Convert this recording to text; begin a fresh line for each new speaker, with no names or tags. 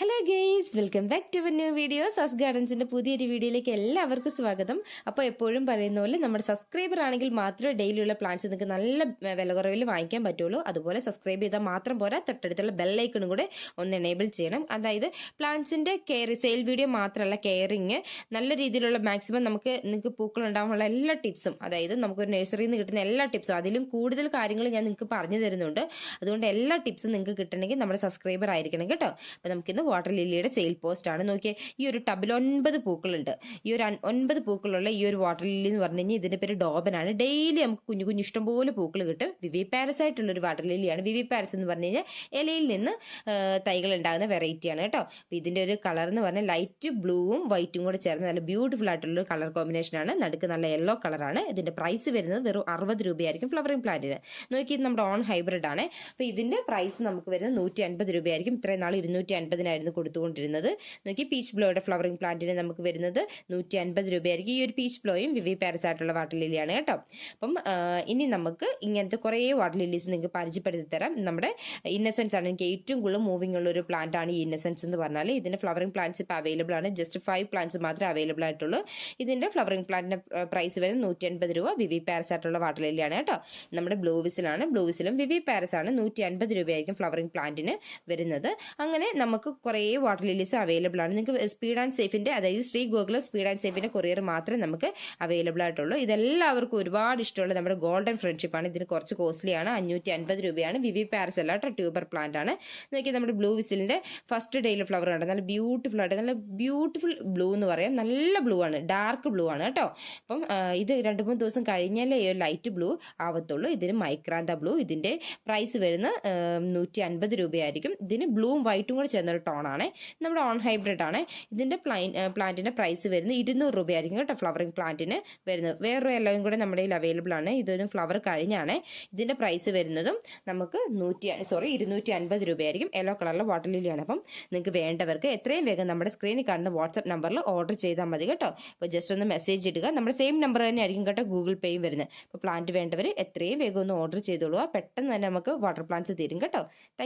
Hello guys welcome back to new video സസ് ഗാർഡൻസിന്റെ പുതിയൊരു വീഡിയോയിലേക്ക് എല്ലാവർക്കും സ്വാഗതം. അപ്പോൾ എപ്പോഴും പറയുന്ന പോലെ നമ്മുടെ സബ്സ്ക്രൈബർ ആണെങ്കിൽ മാത്രമേ ഡെയിലിയുള്ള പ്ലാന്റ്സ് നിങ്ങൾക്ക് നല്ല വില കുറവിൽ വാങ്ങിക്കാൻ പറ്റുള്ളൂ. അതുപോലെ സബ്സ്ക്രൈബ് ചെയ്താൽ മാത്രം പോരാ. തൊട്ടടുത്തുള്ള ബെല്ലൈക്കണും കൂടെ ഒന്ന് എനേബിൾ ചെയ്യണം. അതായത് പ്ലാന്റ്സിന്റെ കെയർ സെയിൽ വീഡിയോ മാത്രമല്ല കെയറിങ് നല്ല രീതിയിലുള്ള മാക്സിമം നമുക്ക് നിങ്ങൾക്ക് പൂക്കൾ ഉണ്ടാകാനുള്ള എല്ലാ ടിപ്സും അതായത് നമുക്കൊരു നഴ്സറിയിൽ നിന്ന് കിട്ടുന്ന എല്ലാ ടിപ്സും അതിലും കൂടുതൽ കാര്യങ്ങൾ ഞാൻ നിങ്ങൾക്ക് പറഞ്ഞു തരുന്നുണ്ട്. അതുകൊണ്ട് എല്ലാ ടിപ്സും നിങ്ങൾക്ക് കിട്ടണമെങ്കിൽ നമ്മുടെ സബ്സ്ക്രൈബർ ആയിരിക്കണം കേട്ടോ. അപ്പോൾ നമുക്കിന്ന് വാട്ടർ ലില്ലിയുടെ സെയിൽ പോസ്റ്റ് ആണ്. നോക്കിയേ ഈ ഒരു ടബിൽ ഒൻപത് പൂക്കളുണ്ട്. ഈ ഒരു ഒൻപത് പൂക്കളുള്ള ഈ ഒരു വാട്ടർ ലില്ലി എന്ന് പറഞ്ഞു കഴിഞ്ഞാൽ ഇതിന്റെ പേര് ഡോബനാണ് ഡെയിലി നമുക്ക് കുഞ്ഞു കുഞ്ഞു ഇഷ്ടംപോലെ പൂക്കൾ കിട്ടും. വിവി പാരസ് ആയിട്ടുള്ള ഒരു വാട്ടർ ലില്ലിയാണ് വിവി പാരസ് എന്ന് പറഞ്ഞു കഴിഞ്ഞാൽ ഇലയിൽ നിന്ന് തൈകൾ ഉണ്ടാകുന്ന വെറൈറ്റിയാണ് കേട്ടോ. അപ്പോൾ ഇതിന്റെ ഒരു കളർ എന്ന് പറഞ്ഞാൽ ലൈറ്റ് ബ്ലൂവും വൈറ്റും കൂടെ ചേർന്ന് നല്ല ബ്യൂട്ടിഫുൾ ആയിട്ടുള്ള ഒരു കളർ കോമ്പിനേഷൻ ആണ്. നടുക്ക് നല്ല യെല്ലോ കളറാണ് ഇതിന്റെ പ്രൈസ് വരുന്നത് വെറും അറുപത് രൂപയായിരിക്കും ഫ്ലവറിംഗ് പ്ലാന്റിന് നോക്കി നമ്മുടെ ഓൺ ഹൈബ്രിഡ് ആണ്. അപ്പോൾ ഇതിന്റെ പ്രൈസ് നമുക്ക് വരുന്നത് നൂറ്റി അൻപത് രൂപയായിരിക്കും. ഇത്രയും നാൾ ഇരുന്നൂറ്റി അൻപതിനായിരുന്നു കൊടുത്തുകൊണ്ടിരുന്നത്. നോക്കി പീച്ച് ബ്ലോയുടെ ഫ്ലവറിംഗ് പ്ലാന്റിന് നമുക്ക് വരുന്നത് നൂറ്റി അൻപത് രൂപയായിരിക്കും. ഈ ഒരു പീച്ച് ബ്ലോയും വിവി പാരസ് ആയിട്ടുള്ള വാട്ടർ ലില്ലിയാണ് കേട്ടോ. അപ്പം ഇനി നമുക്ക് ഇങ്ങനത്തെ കുറേ വാട്ടർ ലില്ലീസ് നിങ്ങൾക്ക് പരിചയപ്പെടുത്തി തരാം നമ്മുടെ ഇന്നസെൻസ് ആണ്. എനിക്ക് ഏറ്റവും കൂടുതൽ മൂവിംഗ് ഉള്ള ഒരു പ്ലാന്റ് ആണ് ഈ ഇന്നസെൻസ് എന്ന് പറഞ്ഞാൽ ഇതിന്റെ ഫ്ലവറിംഗ് പ്ലാന്റ്സ് ഇപ്പോൾ അവൈലബിൾ ആണ്. ജസ്റ്റ് ഫൈവ് പ്ലാന്റ്സ് മാത്രമേ അവൈലബിൾ ആയിട്ടുള്ളൂ. ഇതിന്റെ ഫ്ലവറിംഗ് പ്ലാന്റിന്റെ പ്രൈസ് വരുന്നത് നൂറ്റി അൻപത് രൂപ. വിവി പാരസ് ആയിട്ടുള്ള വാട്ടർ ലില്ലിയാണ് കേട്ടോ. നമ്മുടെ ബ്ലൂ വിസിലാണ് ബ്ലൂ വിസിലും വിവി പാരസ് ആണ്. നൂറ്റി അൻപത് രൂപയായിരിക്കും ഫ്ലവറിംഗ് പ്ലാന്റിന് വരുന്നത്. അങ്ങനെ നമുക്ക് കുറേ വാട്ടർ ലില്ലീസ് അവൈലബിൾ ആണ്. നിങ്ങൾക്ക് സ്പീഡ് ആൻഡ് സേഫിന്റെ അതായത് ശ്രീ ഗോകുലം സ്പീഡ് ആൻഡ് സേഫിന്റെ കൊറിയർ മാത്രമേ നമുക്ക് അവൈലബിൾ ആയിട്ടുള്ളൂ. ഇതെല്ലാവർക്കും ഒരുപാട് ഇഷ്ടമുള്ള നമ്മുടെ ഗോൾഡൻ ഫ്രണ്ട്ഷിപ്പ് ആണ്. ഇതിന് കുറച്ച് കോസ്റ്റ്ലി ആണ്. അഞ്ഞൂറ്റി അൻപത് രൂപയാണ്. വിവി പാരസ് അല്ല ട്യൂബർ പ്ലാന്റ് ആണ്. നോക്കി നമ്മുടെ ബ്ലൂ വിസിലിന്റെ ഫസ്റ്റ് ഡേയിൽ ഫ്ലവർ ഉണ്ട് നല്ല ബ്യൂട്ടിഫുൾ ആയിട്ട് നല്ല ബ്യൂട്ടിഫുൾ ബ്ലൂ എന്ന് പറയാം. നല്ല ബ്ലൂ ആണ്. ഡാർക്ക് ബ്ലൂ ആണ് കേട്ടോ അപ്പം ഇത് രണ്ട് മൂന്ന് ദിവസം കഴിഞ്ഞാലേ ലൈറ്റ് ബ്ലൂ ആവത്തുള്ളൂ. ഇതിന് മൈക്രാന്ത ബ്ലൂ ഇതിന്റെ പ്രൈസ് വരുന്ന നൂറ്റി അൻപത് രൂപയായിരിക്കും. ഇതിന് ബ്ലൂവും വൈറ്റും കൂടെ ചേർന്നൊരു ടോണാണ് നമ്മുടെ ഓൺ ഹൈബ്രിഡ് ആണ്. ഇതിന്റെ പ്ലൈൻ പ്ലാന്റിന്റെ പ്രൈസ് വരുന്നത് ഇരുന്നൂറ് രൂപയായിരിക്കും കേട്ടോ ഫ്ലവറിംഗ് പ്ലാന്റിന് വരുന്നത്. വേറൊരു എല്ലാവരും കൂടെ നമ്മുടെ കയ്യിൽ അവൈലബിൾ ആണ്. ഇതൊരു ഫ്ലവർ കഴിഞ്ഞാണ്. ഇതിന്റെ പ്രൈസ് വരുന്നതും നമുക്ക് നൂറ്റി സോറി ഇരുന്നൂറ്റി അൻപത് രൂപയായിരിക്കും യെല്ലോ കളറിലെ വാട്ടർ ലില്ലിയാണ് അപ്പം നിങ്ങൾക്ക് വേണ്ടവർക്ക് എത്രയും വേഗം നമ്മുടെ സ്ക്രീനിൽ കാണുന്ന വാട്സ്ആപ്പ് നമ്പറിൽ ഓർഡർ ചെയ്താൽ മതി കേട്ടോ. അപ്പോൾ ജസ്റ്റ് ഒന്ന് മെസ്സേജ് ഇടുക. നമ്മുടെ സെയിം നമ്പർ തന്നെ ആയിരിക്കും കേട്ടോ ഗൂഗിൾ പേയും വരുന്നത്. അപ്പോൾ പ്ലാന്റ് വേണ്ടവർ എത്രയും വേഗം ഒന്ന് ഓർഡർ ചെയ്തോളുക. പെട്ടെന്ന് തന്നെ നമുക്ക് വാട്ടർ പ്ലാന്റ്സ് തരും കേട്ടോ. താങ്ക്